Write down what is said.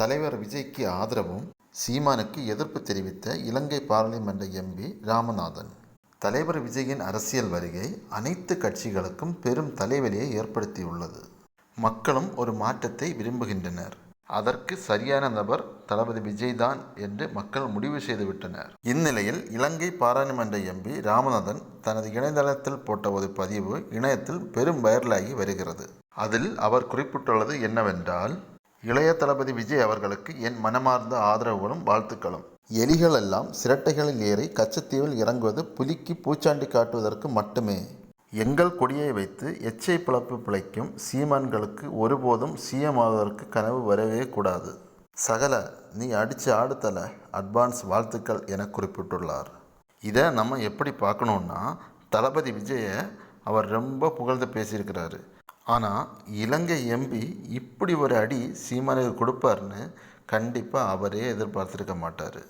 தலைவர் விஜய்க்கு ஆதரவும் சீமானுக்கு எதிர்ப்பு தெரிவித்த இலங்கை பாராளுமன்ற எம்பி ராமநாதன். தலைவர் விஜயின் அரசியல் வருகை அனைத்து கட்சிகளுக்கும் பெரும் தலைவலியை ஏற்படுத்தியுள்ளது. மக்களும் ஒரு மாற்றத்தை விரும்புகின்றனர். அதற்கு சரியான நபர் தளபதி விஜய் தான் என்று மக்கள் முடிவு செய்துவிட்டனர். இந்நிலையில் இலங்கை பாராளுமன்ற எம்பி ராமநாதன் தனது இணையதளத்தில் போட்ட ஒரு பதிவு இணையத்தில் பெரும் வைரலாகி வருகிறது. அதில் அவர் குறிப்பிட்டுள்ளது என்னவென்றால் இளைய தளபதி விஜய் அவர்களுக்கு என் மனமார்ந்த ஆதரவுகளும் வாழ்த்துக்களும். எலிகள் எல்லாம் சிரட்டைகளில் ஏறி கச்சத்தீவில் இறங்குவது புலிக்கு பூச்சாண்டி காட்டுவதற்கு மட்டுமே. எங்கள் கொடியை வைத்து எச்சை பிளப்பு பிழைக்கும் சீமான்களுக்கு ஒருபோதும் சிஎம் ஆவதற்கு கனவு வரவே கூடாது. சகல நீ அடித்து ஆடுத்தல அட்வான்ஸ் வாழ்த்துக்கள் என குறிப்பிட்டுள்ளார். இதை நம்ம எப்படி பார்க்கணுன்னா தளபதி விஜயை அவர் ரொம்ப புகழ்ந்து பேசியிருக்கிறாரு. ஆனால் இலங்கை எம்பி இப்படி ஒரு அடி சீமானுக்கு கொடுப்பாருன்னு கண்டிப்பாக அவரே எதிர்பார்த்துருக்க மாட்டார்.